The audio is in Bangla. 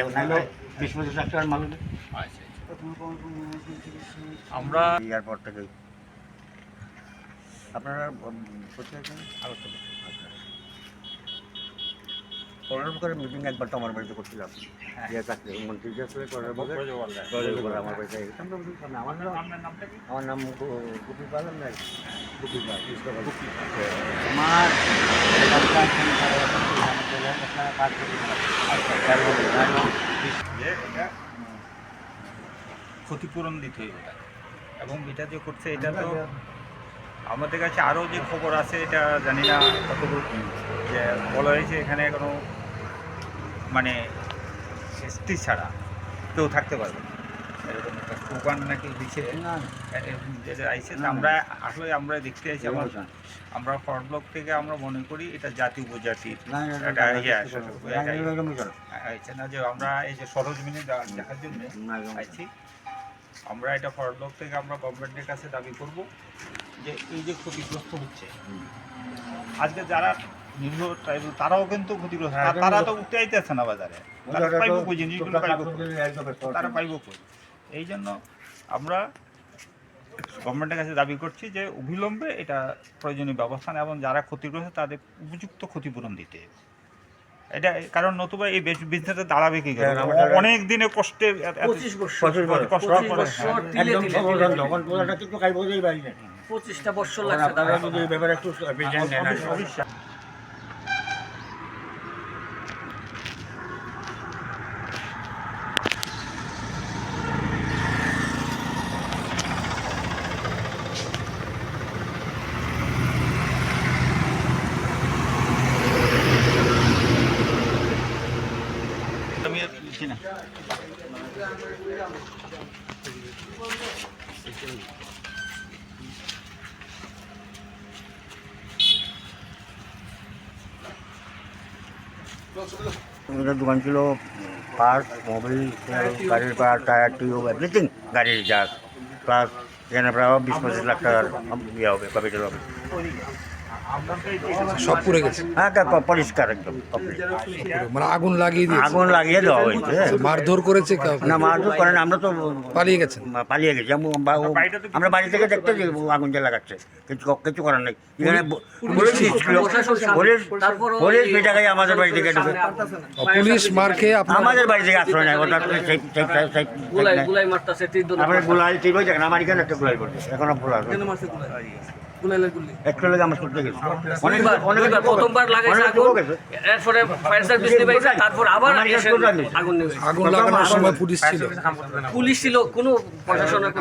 দেখুন নাহলে বিশ পঁচিশ লাখ টাকার মাল। আচ্ছা আমরা এয়ারপোর্ট থেকে। আপনারা উম, কোথায় আগরতলা করোনার করে মিটিং একবার তো আমার বাড়িতে করছিলাম। ইয়ে মন্ত্রী আসলে পরে আমার বাড়িতে নাম? আমার নাম পাল না পাল। আমার ক্ষতিপূরণ দিতে হইবে এবং এটা যে করছে এটা তো আমাদের কাছে আরও যে খবর আছে এটা জানি না কতদূর যে বলা হয়েছে এখানে কোনো মানে এসটি ছাড়া কেউ থাকতে পারবে না। এরকম একটা স্লোগান নাকি দিচ্ছে এরকম যেটা আইছে আমরা আসলে আমরা দেখতে আইছি আমার আমরা ফর ব্লক থেকে আমরা মনে করি এটা জাতি উপজাতির না, ইয়ে যে আমরা এই যে সরজমিনে দেখার জন্য আইছি। আমরা এটা ফর ব্লক থেকে আমরা গভর্নমেন্টের কাছে দাবি করব যে এই যে ক্ষতিগ্রস্ত হচ্ছে। আজকে যারা নিরীহ ট্রাইবাল তারাও কিন্তু ক্ষতিগ্রস্ত। হ্যাঁ, তারা তো উঠতে আইতেছে না বাজারে। তারা পাইব কই? জিনিসগুলো পাইব কাজ কই? করলে একদম ব্যস্ত তারা পাইব কই? এই জন্য আমরা গভর্নমেন্টের কাছে দাবি করছি যে অবিলম্বে এটা প্রয়োজনীয় ব্যবস্থা এবং যারা ক্ষতিগ্রস্ত তাদের উপযুক্ত ক্ষতিপূরণ দিতে। এটা কারণ নতুবা এই বিজনেসে দাঁড়াবে কি করে? হ্যাঁ, অনেক দিনে বছর। কষ্ট পঁচিশ করে, বছর। তিলে বিজ্ঞান নেন আর কি। অবশ্যই। আমি আর লিখি না। আমাদের দোকান ছিল পার্ট মোবিল গাড়ির পার্ট টায়ার টিউব এভরিথিং গাড়ির যা প্লাস এখানে প্রায় বিশ পঁচিশ লাখ টাকার ইয়ে হবে ক্যাপিটাল হবে সব পুড়ে গেছে। হ্যাঁ পরিষ্কার একদম মানে আগুন লাগিয়ে দিয়েছে। আগুন লাগিয়ে দেওয়া হয়েছে। মারধর করেছে? না মারধর করেন আমরা তো পালিয়ে গেছেন। পালিয়ে গেছি। আমরা বাড়ি থেকে দেখতে যে আগুন যে লাগাচ্ছে কিছু কিছু করার নেই। এখানে পুলিশ ছিল। পুলিশ পুলিশ আমাদের বাড়ি থেকে ঢুকে পুলিশ মার খেয়ে আমাদের বাড়ি থেকে আশ্রয় নেয়। ওটা গুলাই গুলাই মারতাছে তীর ধনুক গুলাই ঠিক যাক আমার এখানে একটা গুলাই করছে এখনও গুলাই? পুলিশ ছিল। কোনো প্রশাসনের